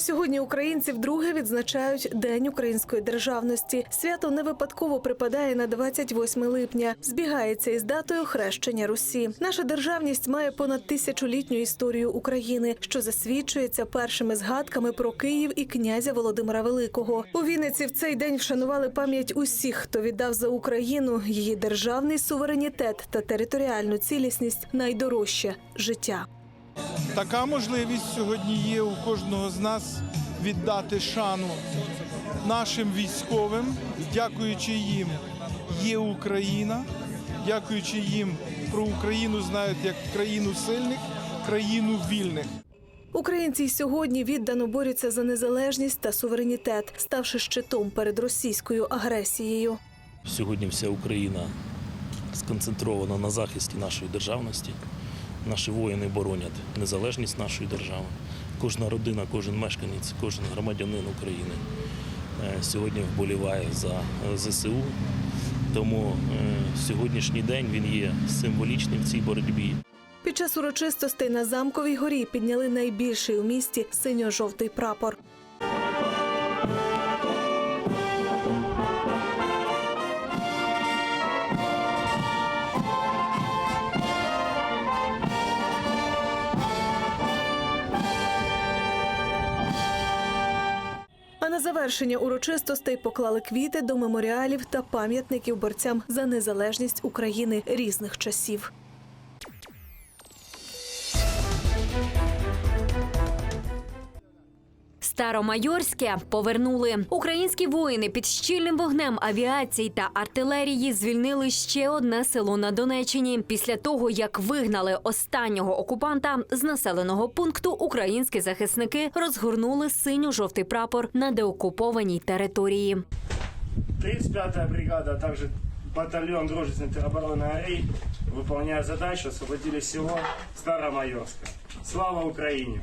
Сьогодні українці вдруге відзначають День української державності. Свято не випадково припадає на 28 липня. Збігається із датою хрещення Русі. Наша державність має понад тисячолітню історію України, що засвідчується першими згадками про Київ і князя Володимира Великого. У Вінниці в цей день вшанували пам'ять усіх, хто віддав за Україну її державний суверенітет та територіальну цілісність найдорожче життя. Така можливість сьогодні є у кожного з нас віддати шану нашим військовим, дякуючи їм є Україна, дякуючи їм про Україну знають як країну сильних, країну вільних. Українці сьогодні віддано борються за незалежність та суверенітет, ставши щитом перед російською агресією. Сьогодні вся Україна сконцентрована на захисті нашої державності. Наші воїни боронять незалежність нашої держави. Кожна родина, кожен мешканець, кожен громадянин України е, сьогодні вболіває за е, ЗСУ. Тому е, сьогоднішній день він є символічним в цій боротьбі. Під час урочистостей на замковій горі підняли найбільший у місті синьо-жовтий прапор. Завершення урочистостей поклали квіти до меморіалів та пам'ятників борцям за незалежність України різних часів. Старомайорське повернули. Українські воїни під щільним вогнем авіації та артилерії звільнили ще одне село на Донеччині. Після того як вигнали останнього окупанта з населеного пункту, українські захисники розгорнули синьо-жовтий прапор на деокупованій території. 35-я бригада, а также батальон дружественной теробороны АРИ выполняя задачу, освободили село Старомайорское. Слава Украине!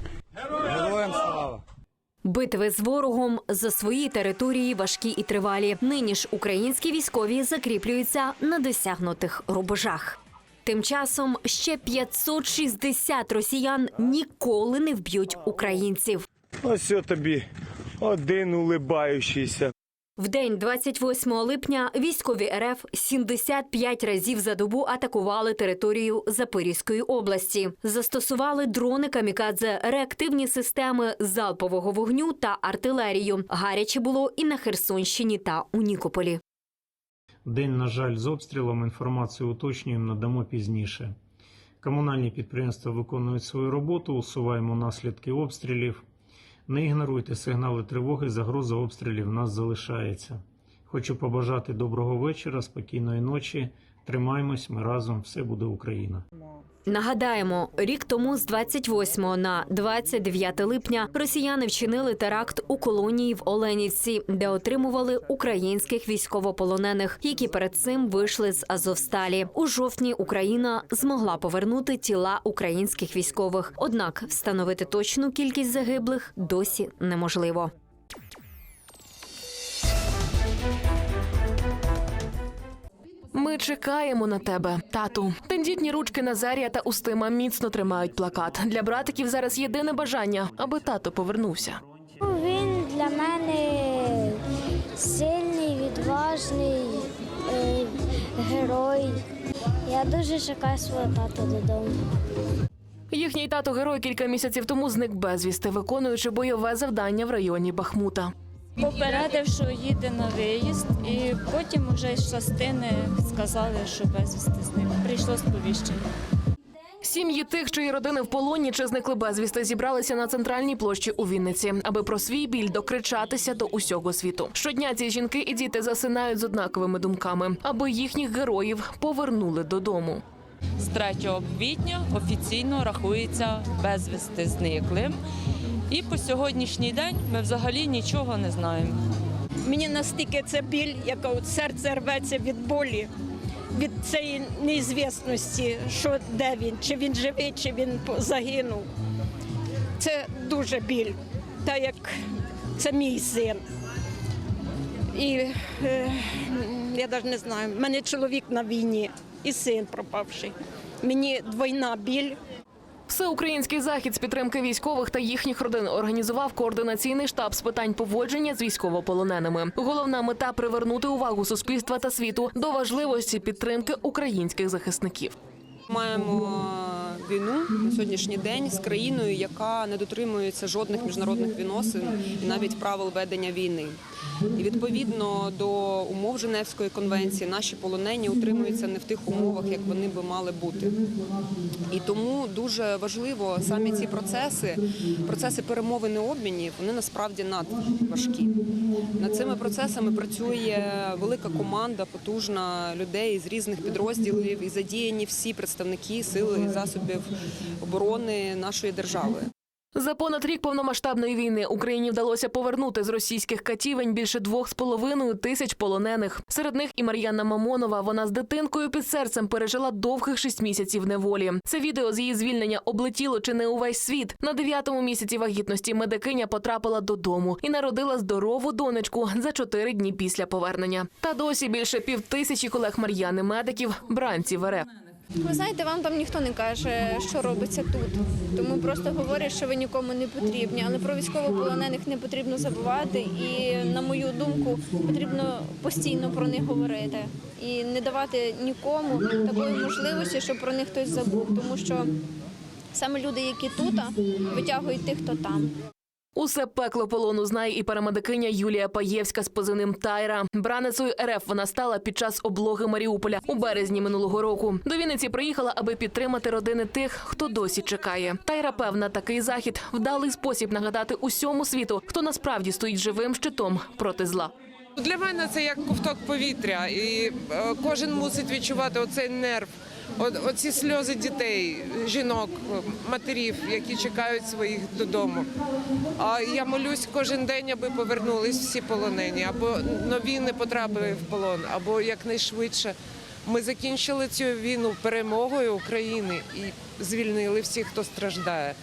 Битви з ворогом за свої території важкі і тривалі. Нині ж українські військові закріплюються на досягнутих рубежах. Тим часом ще 560 росіян ніколи не вб'ють українців. Ось тобі один улибаючийся. В день 28 липня військові РФ 75 разів за добу атакували територію Запорізької області. Застосували дрони камікадзе, реактивні системи залпового вогню та артилерію. Гаряче було і на Херсонщині та у Нікополі. День, на жаль, з обстрілом. Інформацію уточнюємо, надамо пізніше. Комунальні підприємства виконують свою роботу, усуваємо наслідки обстрілів. Не ігноруйте сигнали тривоги, загроза обстрілів в нас залишається. Хочу побажати доброго вечора, спокійної ночі. Тримаємось, ми разом, все буде Україна. Нагадаємо, рік тому з 28 на 29 липня росіяни вчинили теракт у колонії в Оленівці, де отримували українських військовополонених, які перед цим вийшли з Азовсталі. У жовтні Україна змогла повернути тіла українських військових. Однак встановити точну кількість загиблих досі неможливо. Ми чекаємо на тебе, тату. Тендітні ручки Назарія та Устима міцно тримають плакат. Для братиків зараз єдине бажання, аби тато повернувся. Він для мене сильний, відважний е, герой. Я дуже чекаю свого тата додому. Їхній тато герой кілька місяців тому зник безвісти, виконуючи бойове завдання в районі Бахмута. Попередив, що їде на виїзд, і потім уже з частини сказали, що безвісти зник. Прийшло сповіщення. Сім'ї тих, чиї родини в полоні чи зникли безвісти, зібралися на центральній площі у Вінниці, аби про свій біль докричатися до усього світу. Щодня ці жінки і діти засинають з однаковими думками, аби їхніх героїв повернули додому. З 3 квітня офіційно рахується безвісти зниклим. І по сьогоднішній день ми взагалі нічого не знаємо. Мені настільки це біль, яка серце рветься від болі, від цієї неізвісності, що де він, чи він живий, чи він загинув. Це дуже біль, так як це мій син. І е, я навіть не знаю, в мене чоловік на війні і син пропавший. Мені двойна біль. Всеукраїнський захід з підтримки військових та їхніх родин організував координаційний штаб з питань поводження з військовополоненими. Головна мета привернути увагу суспільства та світу до важливості підтримки українських захисників. Маємо війну на сьогоднішній день з країною, яка не дотримується жодних міжнародних відносин і навіть правил ведення війни. І відповідно до умов Женевської конвенції наші полонені утримуються не в тих умовах, як вони би мали бути. І тому дуже важливо самі ці процеси, процеси перемовини обмінів, вони насправді надважкі. Над цими процесами працює велика команда, потужна людей з різних підрозділів і задіяні всі представники сил і засобів оборони нашої держави. За понад рік повномасштабної війни Україні вдалося повернути з російських катівень більше двох з половиною тисяч полонених. Серед них і Мар'яна Мамонова. Вона з дитинкою під серцем пережила довгих шість місяців неволі. Це відео з її звільнення облетіло чи не увесь світ. На дев'ятому місяці вагітності медикиня потрапила додому і народила здорову донечку за чотири дні після повернення. Та досі більше півтисячі колег Мар'яни медиків бранців РФ. Ви знаєте, вам там ніхто не каже, що робиться тут. Тому просто говорять, що ви нікому не потрібні. Але про військовополонених не потрібно забувати. І, на мою думку, потрібно постійно про них говорити і не давати нікому такої можливості, щоб про них хтось забув. Тому що саме люди, які тут, витягують тих, хто там. Усе пекло полону знає і парамедикиня Юлія Паєвська з позивним Тайра. Браницею РФ вона стала під час облоги Маріуполя у березні минулого року. До Вінниці приїхала, аби підтримати родини тих, хто досі чекає. Тайра певна, такий захід вдалий спосіб нагадати усьому світу, хто насправді стоїть живим щитом проти зла. Для мене це як ковток повітря, і е, кожен мусить відчувати оцей нерв, оці сльози дітей, жінок, матерів, які чекають своїх додому. А я молюсь кожен день, аби повернулись всі полонені, або нові не потрапили в полон, або якнайшвидше. Ми закінчили цю війну перемогою України і звільнили всіх, хто страждає.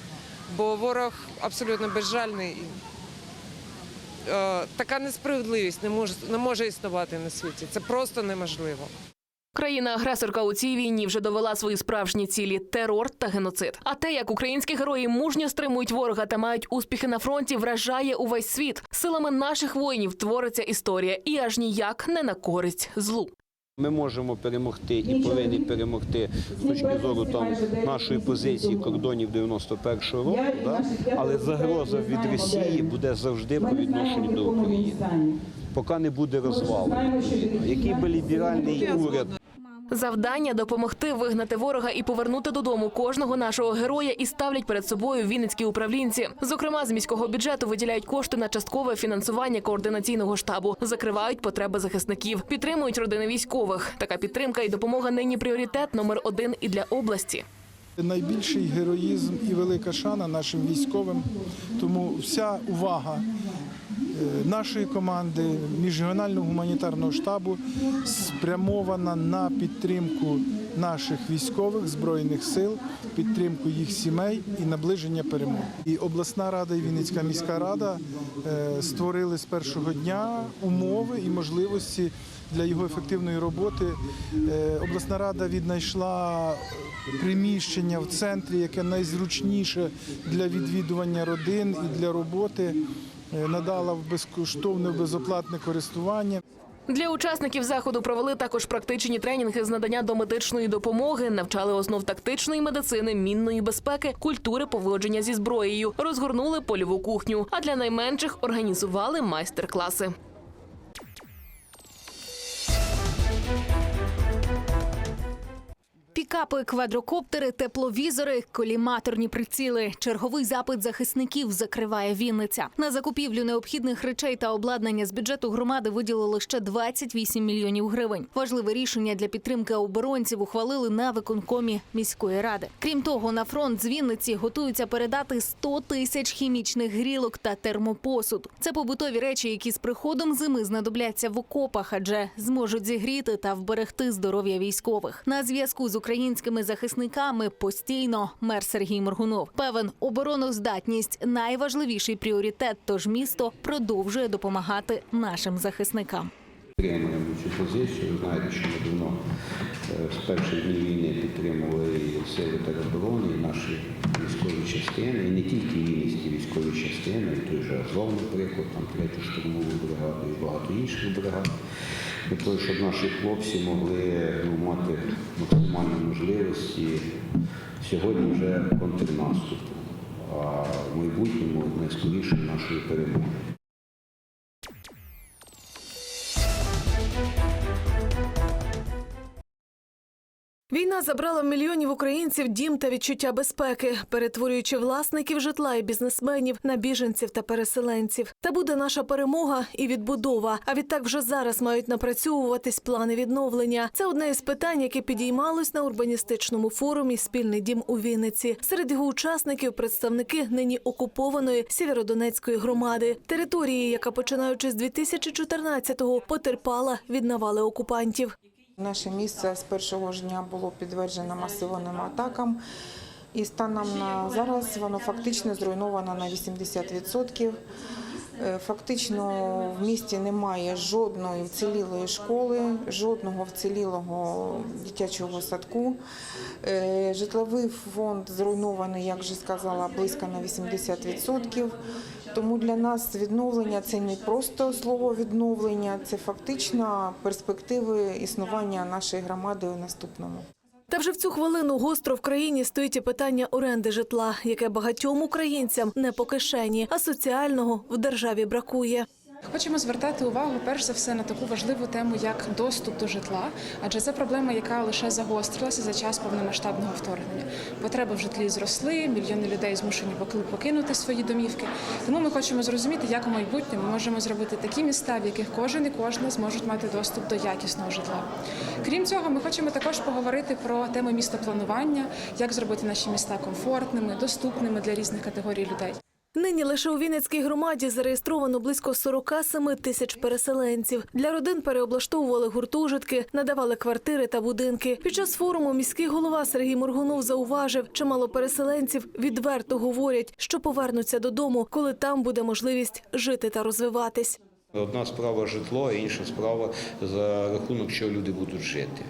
Бо ворог абсолютно безжальний. е, така несправедливість не може не може існувати на світі. Це просто неможливо. Країна-агресорка у цій війні вже довела свої справжні цілі терор та геноцид. А те, як українські герої мужньо стримують ворога та мають успіхи на фронті, вражає увесь світ. Силами наших воїнів твориться історія, і аж ніяк не на користь злу. Ми можемо перемогти і повинні перемогти з точки зору там нашої позиції кордонів 91-го року, да? але загроза від Росії буде завжди по відношенню до України. Поки не буде розвалу. Який би ліберальний уряд Завдання допомогти вигнати ворога і повернути додому кожного нашого героя і ставлять перед собою вінницькі управлінці. Зокрема, з міського бюджету виділяють кошти на часткове фінансування координаційного штабу, закривають потреби захисників, підтримують родини військових. Така підтримка і допомога нині пріоритет номер один і для області. Найбільший героїзм і велика шана нашим військовим. Тому вся увага е, нашої команди міжрегіонального гуманітарного штабу спрямована на підтримку наших військових збройних сил, підтримку їх сімей і наближення перемоги. І обласна рада і Вінницька міська рада е, створили з першого дня умови і можливості для його ефективної роботи. Е, Обласна рада віднайшла приміщення в центрі, яке найзручніше для відвідування родин і для роботи. е, Надала в безкоштовне безоплатне користування. Для учасників заходу провели також практичні тренінги з надання домедичної допомоги, навчали основ тактичної медицини, мінної безпеки, культури поводження зі зброєю, розгорнули польову кухню. А для найменших організували майстер-класи. Пікапи, квадрокоптери, тепловізори, коліматорні приціли. Черговий запит захисників закриває Вінниця. На закупівлю необхідних речей та обладнання з бюджету громади виділили ще 28 мільйонів гривень. Важливе рішення для підтримки оборонців ухвалили на виконкомі міської ради. Крім того, на фронт з Вінниці готуються передати 100 тисяч хімічних грілок та термопосуд. Це побутові речі, які з приходом зими знадобляться в окопах, адже зможуть зігріти та вберегти здоров'я військових. На зв'язку з українськими захисниками постійно мер Сергій Моргунов певен обороноздатність найважливіший пріоритет. Тож місто продовжує допомагати нашим захисникам. Підтримуємо цю позицію. Знаєте, що ми давно е, з перших днів війни підтримували і сили тероборони, і наші військові частини, і не тільки вінницькі військові частини, той же Азов, наприклад, там третю штурмову бригаду і багато інших бригад, для того, щоб наші хлопці могли ну, мати максимальні можливості сьогодні вже контрнаступу, а в майбутньому найскоріше нашої перемоги. Війна забрала мільйонів українців дім та відчуття безпеки, перетворюючи власників житла і бізнесменів на біженців та переселенців. Та буде наша перемога і відбудова. А відтак вже зараз мають напрацьовуватись плани відновлення. Це одне із питань, яке підіймалось на урбаністичному форумі Спільний дім у Вінниці. Серед його учасників представники нині окупованої Сєвєродонецької громади, території, яка починаючи з 2014-го потерпала від навали окупантів. Наше місце з першого ж дня було підтверджено масованим атакам, і станом на зараз воно фактично зруйновано на 80%. Е, Фактично в місті немає жодної вцілілої школи, жодного вцілілого дитячого садку. Е, Житловий фонд зруйнований, як вже сказала, близько на 80%. Тому для нас відновлення це не просто слово відновлення, це фактично перспективи існування нашої громади у наступному. Та вже в цю хвилину гостро в країні стоїть і питання оренди житла, яке багатьом українцям не по кишені, а соціального в державі бракує. Хочемо звертати увагу перш за все на таку важливу тему, як доступ до житла, адже це проблема, яка лише загострилася за час повномасштабного вторгнення. Потреби в житлі зросли, мільйони людей змушені поки- покинути свої домівки. Тому ми хочемо зрозуміти, як у майбутньому можемо зробити такі міста, в яких кожен і кожна зможуть мати доступ до якісного житла. Крім цього, ми хочемо також поговорити про тему містопланування, як зробити наші міста комфортними, доступними для різних категорій людей. Нині лише у Вінницькій громаді зареєстровано близько 47 тисяч переселенців. Для родин переоблаштовували гуртожитки, надавали квартири та будинки. Під час форуму міський голова Сергій Моргунов зауважив, чимало переселенців відверто говорять, що повернуться додому, коли там буде можливість жити та розвиватись. Одна справа житло, а інша справа за рахунок, що люди будуть жити.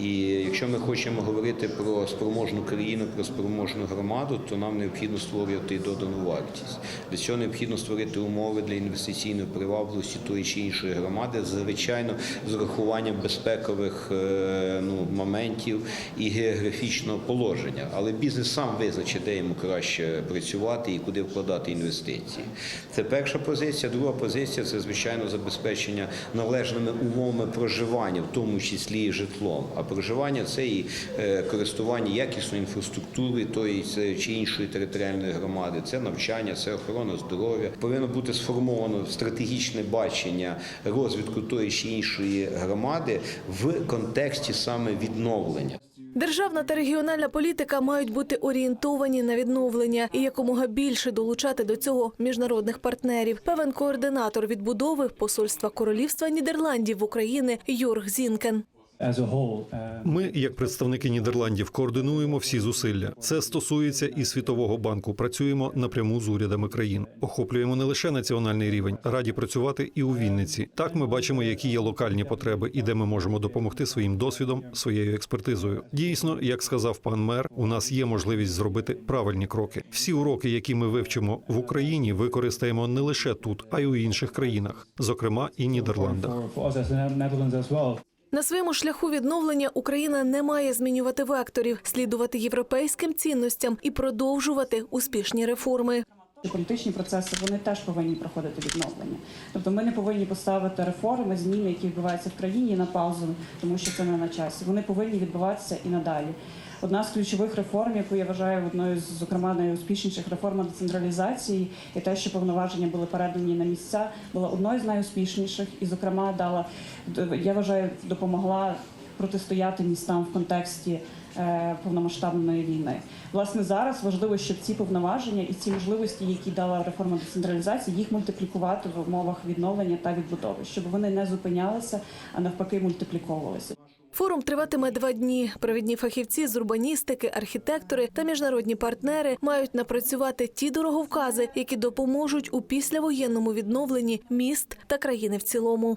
І якщо ми хочемо говорити про спроможну країну, про спроможну громаду, то нам необхідно створювати додану вартість. Для цього необхідно створити умови для інвестиційної привабливості тої чи іншої громади, звичайно, з урахуванням безпекових е, ну, моментів і географічного положення. Але бізнес сам визначить, де йому краще працювати і куди вкладати інвестиції. Це перша позиція. Друга позиція це звичайно забезпечення належними умовами проживання, в тому числі і житлом. А проживання це і е, користування якісною інфраструктури тої чи іншої територіальної громади, це навчання, це охорона здоров'я. Повинно бути сформовано стратегічне бачення розвитку тої чи іншої громади в контексті саме відновлення. Державна та регіональна політика мають бути орієнтовані на відновлення і якомога більше долучати до цього міжнародних партнерів. Певен координатор відбудови посольства Королівства Нідерландів в Україні Юрг Зінкен. Ми, як представники Нідерландів, координуємо всі зусилля. Це стосується і світового банку. Працюємо напряму з урядами країн. Охоплюємо не лише національний рівень, раді працювати і у Вінниці. Так ми бачимо, які є локальні потреби і де ми можемо допомогти своїм досвідом, своєю експертизою. Дійсно, як сказав пан мер, у нас є можливість зробити правильні кроки. Всі уроки, які ми вивчимо в Україні, використаємо не лише тут, а й у інших країнах, зокрема і Нідерландах. На своєму шляху відновлення Україна не має змінювати векторів, слідувати європейським цінностям і продовжувати успішні реформи. Політичні процеси вони теж повинні проходити відновлення. Тобто ми не повинні поставити реформи, зміни, які відбуваються в країні на паузу, тому що це не на часі. Вони повинні відбуватися і надалі. Одна з ключових реформ, яку я вважаю одною з зокрема найуспішніших реформ децентралізації, і те, що повноваження були передані на місця, була одною з найуспішніших і, зокрема, дала я вважаю, допомогла протистояти містам в контексті повномасштабної війни. Власне, зараз важливо, щоб ці повноваження і ці можливості, які дала реформа децентралізації, їх мультиплікувати в умовах відновлення та відбудови, щоб вони не зупинялися, а навпаки, мультипліковувалися. Форум триватиме два дні. Провідні фахівці з урбаністики, архітектори та міжнародні партнери мають напрацювати ті дороговкази, які допоможуть у післявоєнному відновленні міст та країни в цілому.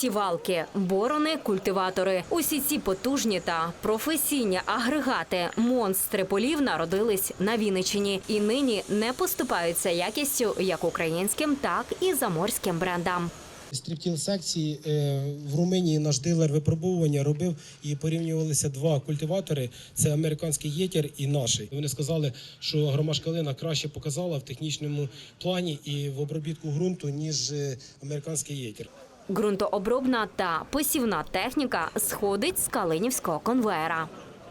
Сівалки, борони, культиватори. Усі ці потужні та професійні агрегати, монстри полів народились на Вінниччині і нині не поступаються якістю як українським, так і заморським брендам. Стріптіл секції е, в Румунії наш дилер випробовування робив і порівнювалися два культиватори: це американський єтір і наш. Вони сказали, що громаш калина краще показала в технічному плані і в обробітку ґрунту ніж е, американський єтір. Ґрунтообробна та посівна техніка сходить з калинівського конвеєра.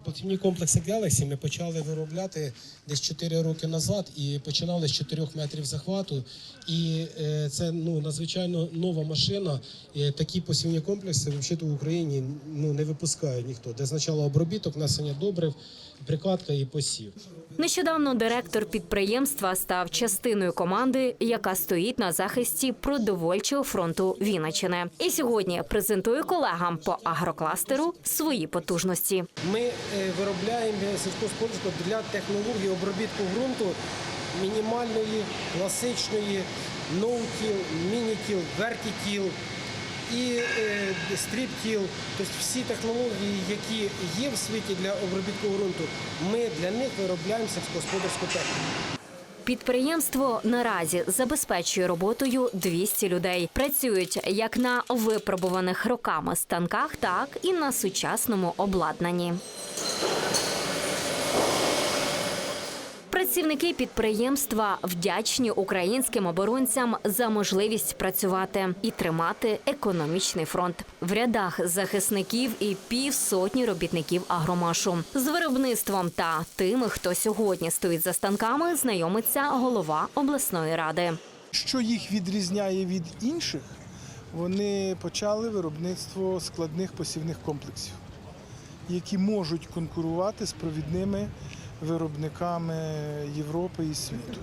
Посівні комплекси Galaxy ми почали виробляти десь 4 роки назад і починали з 4 метрів захвату. І е, це ну надзвичайно нова машина. І такі посівні комплекси взагалі в Україні ну не випускають ніхто. Де спочатку обробіток, внесення добрив, прикладка і посів. Нещодавно директор підприємства став частиною команди, яка стоїть на захисті продовольчого фронту Вінничини. І сьогодні презентує колегам по агрокластеру свої потужності. Ми е, виробляємо сільськогосподарську для технології обробітку ґрунту мінімальної, класичної, ноутіл, мінітіл, вертітіл і е, стріптіл. Тобто всі технології, які є в світі для обробітку ґрунту, ми для них виробляємо сільськогосподарську техніку. Підприємство наразі забезпечує роботою 200 людей. Працюють як на випробуваних роками станках, так і на сучасному обладнанні. Працівники підприємства вдячні українським оборонцям за можливість працювати і тримати економічний фронт. В рядах захисників і півсотні робітників агромашу. З виробництвом та тими, хто сьогодні стоїть за станками, знайомиться голова обласної ради. Що їх відрізняє від інших, вони почали виробництво складних посівних комплексів, які можуть конкурувати з провідними виробниками Європи і світу.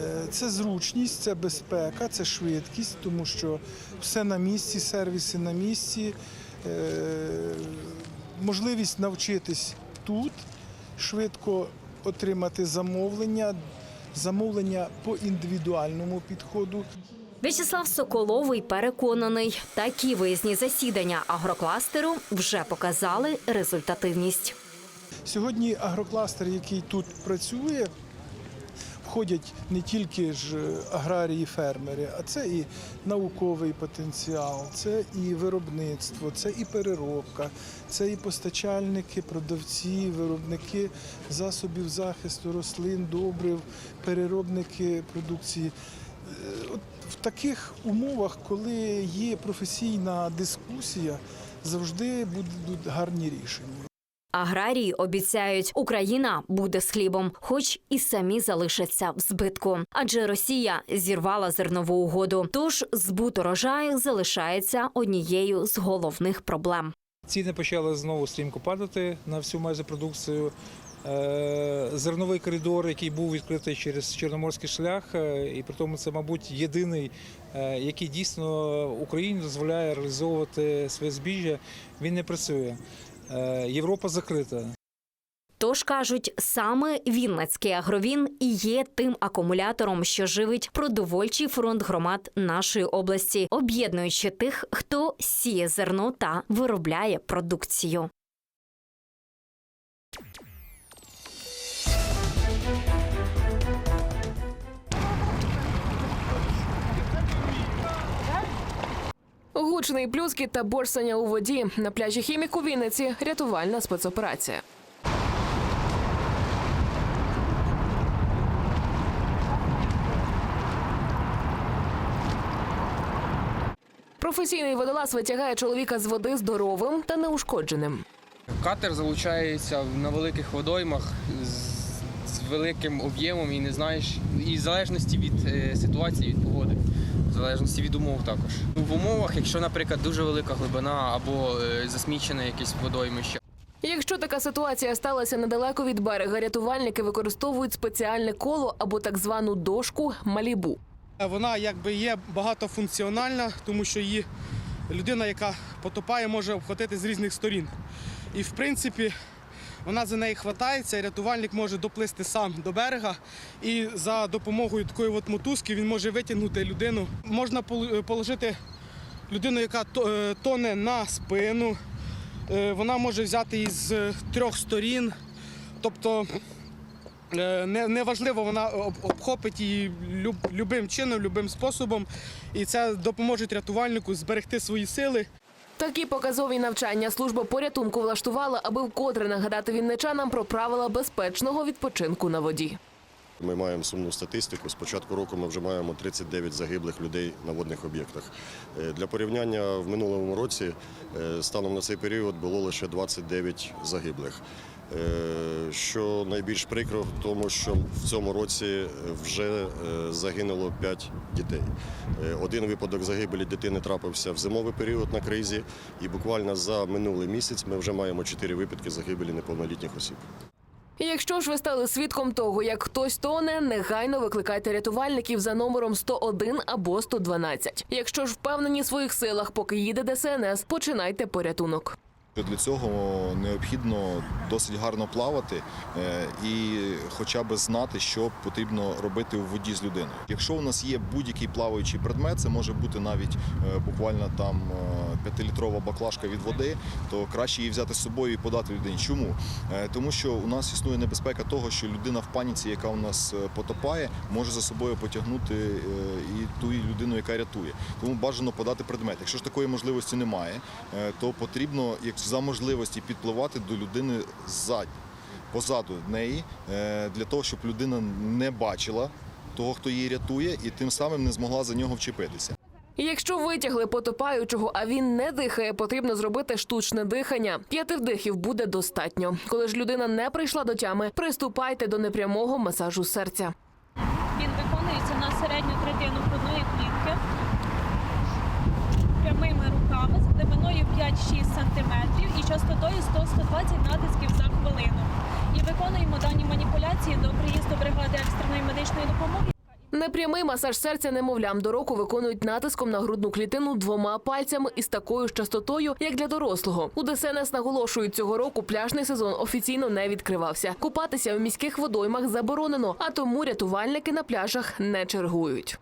Е, Це зручність, це безпека, це швидкість, тому що все на місці, сервіси на місці, е, можливість навчитись тут, швидко отримати замовлення, замовлення по індивідуальному підходу. В'ячеслав Соколовий переконаний, такі виїзні засідання агрокластеру вже показали результативність. Сьогодні агрокластер, який тут працює, входять не тільки ж аграрії, фермери, а це і науковий потенціал, це і виробництво, це і переробка, це і постачальники, продавці, виробники засобів захисту рослин, добрив, переробники продукції. Е, От в таких умовах, коли є професійна дискусія, завжди будуть гарні рішення. Аграрії обіцяють, Україна буде з хлібом, хоч і самі залишаться в збитку. Адже Росія зірвала зернову угоду. Тож збут урожаю залишається однією з головних проблем. Ціни почали знову стрімко падати на всю майже продукцію. Е, Зерновий коридор, який був відкритий через Чорноморський шлях, е, і при тому це, мабуть, єдиний, е, який дійсно Україні дозволяє реалізовувати своє збіжжя, він не працює. Європа закрита. Тож кажуть, саме Вінницький агровін і є тим акумулятором, що живить продовольчий фронт громад нашої області, об'єднуючи тих, хто сіє зерно та виробляє продукцію. Гучний плюски та борсання у воді на пляжі хімік у Вінниці. Рятувальна спецоперація. Професійний водолаз витягає чоловіка з води здоровим та неушкодженим. Катер залучається на великих водоймах з, великим об'ємом і не знаєш, і в залежності від е, ситуації, від погоди, залежності від умов також. В умовах, якщо, наприклад, дуже велика глибина або е, засмічене якесь водоймище, Якщо така ситуація сталася недалеко від берега, рятувальники використовують спеціальне коло або так звану дошку малібу. Вона якби є багатофункціональна, тому що її людина, яка потопає, може обхватити з різних сторін. І в принципі вона за неї хватається, рятувальник може доплисти сам до берега. І за допомогою такої от мотузки він може витягнути людину. Можна положити людину, яка е, тоне на спину. Е, Вона може взяти із е, трьох сторін. Тобто е, неважливо, вона обхопить її любим чином, любим способом. І це допоможе рятувальнику зберегти свої сили. Такі показові навчання служба порятунку влаштувала, аби вкотре нагадати вінничанам про правила безпечного відпочинку на воді. Ми маємо сумну статистику. З початку року ми вже маємо 39 загиблих людей на водних об'єктах. Е, Для порівняння в минулому році е, станом на цей період було лише 29 загиблих. Е, Що найбільш прикро в тому, що в цьому році вже е, загинуло 5 дітей. Е, Один випадок загибелі дитини трапився в зимовий період на кризі, і буквально за минулий місяць ми вже маємо 4 випадки загибелі неповнолітніх осіб. Якщо ж ви стали свідком того, як хтось тоне, негайно викликайте рятувальників за номером 101 або 112. Якщо ж впевнені в своїх силах, поки їде ДСНС, починайте порятунок. Для цього необхідно досить гарно плавати е, і хоча б знати, що потрібно робити у воді з людиною. Якщо у нас є будь-який плаваючий предмет, це може бути навіть е, буквально там е, п'ятилітрова баклажка від води, то краще її взяти з собою і подати людині. Чому? Тому що у нас існує небезпека того, що людина в паніці, яка у нас потопає, може за собою потягнути і ту людину, яка рятує. Тому бажано подати предмет. Якщо ж такої можливості немає, то потрібно як за можливості підпливати до людини ззаді, позаду неї, е, для того, щоб людина не бачила того, хто її рятує, і тим самим не змогла за нього вчепитися. Якщо витягли потопаючого, а він не дихає, потрібно зробити штучне дихання. П'яти вдихів буде достатньо. Коли ж людина не прийшла до тями, приступайте до непрямого масажу серця. 6 сантиметрів і частотою 100-120 натисків за хвилину. І виконуємо дані маніпуляції до приїзду бригади екстреної медичної допомоги. Непрямий масаж серця немовлям до року виконують натиском на грудну клітину двома пальцями із такою ж частотою, як для дорослого. У ДСНС наголошують, цього року пляжний сезон офіційно не відкривався. Купатися в міських водоймах заборонено, а тому рятувальники на пляжах не чергують.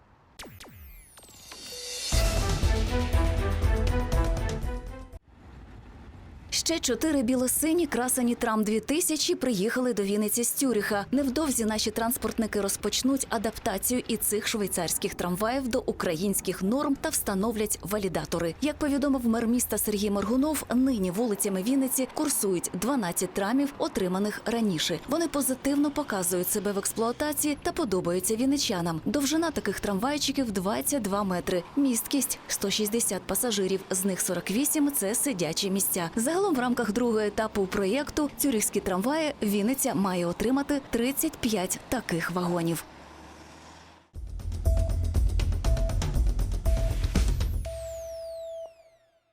Ще чотири білосині красені трам 2000 приїхали до Вінниці з Цюриха. Невдовзі наші транспортники розпочнуть адаптацію і цих швейцарських трамваїв до українських норм та встановлять валідатори. Як повідомив мер міста Сергій Моргунов, нині вулицями Вінниці курсують 12 трамів, отриманих раніше. Вони позитивно показують себе в експлуатації та подобаються вінничанам. Довжина таких трамвайчиків 22 метри. Місткість 160 пасажирів. З них 48 – це сидячі місця. Загалом в рамках другого етапу проєкту Цюрихські трамваї Вінниця має отримати 35 таких вагонів.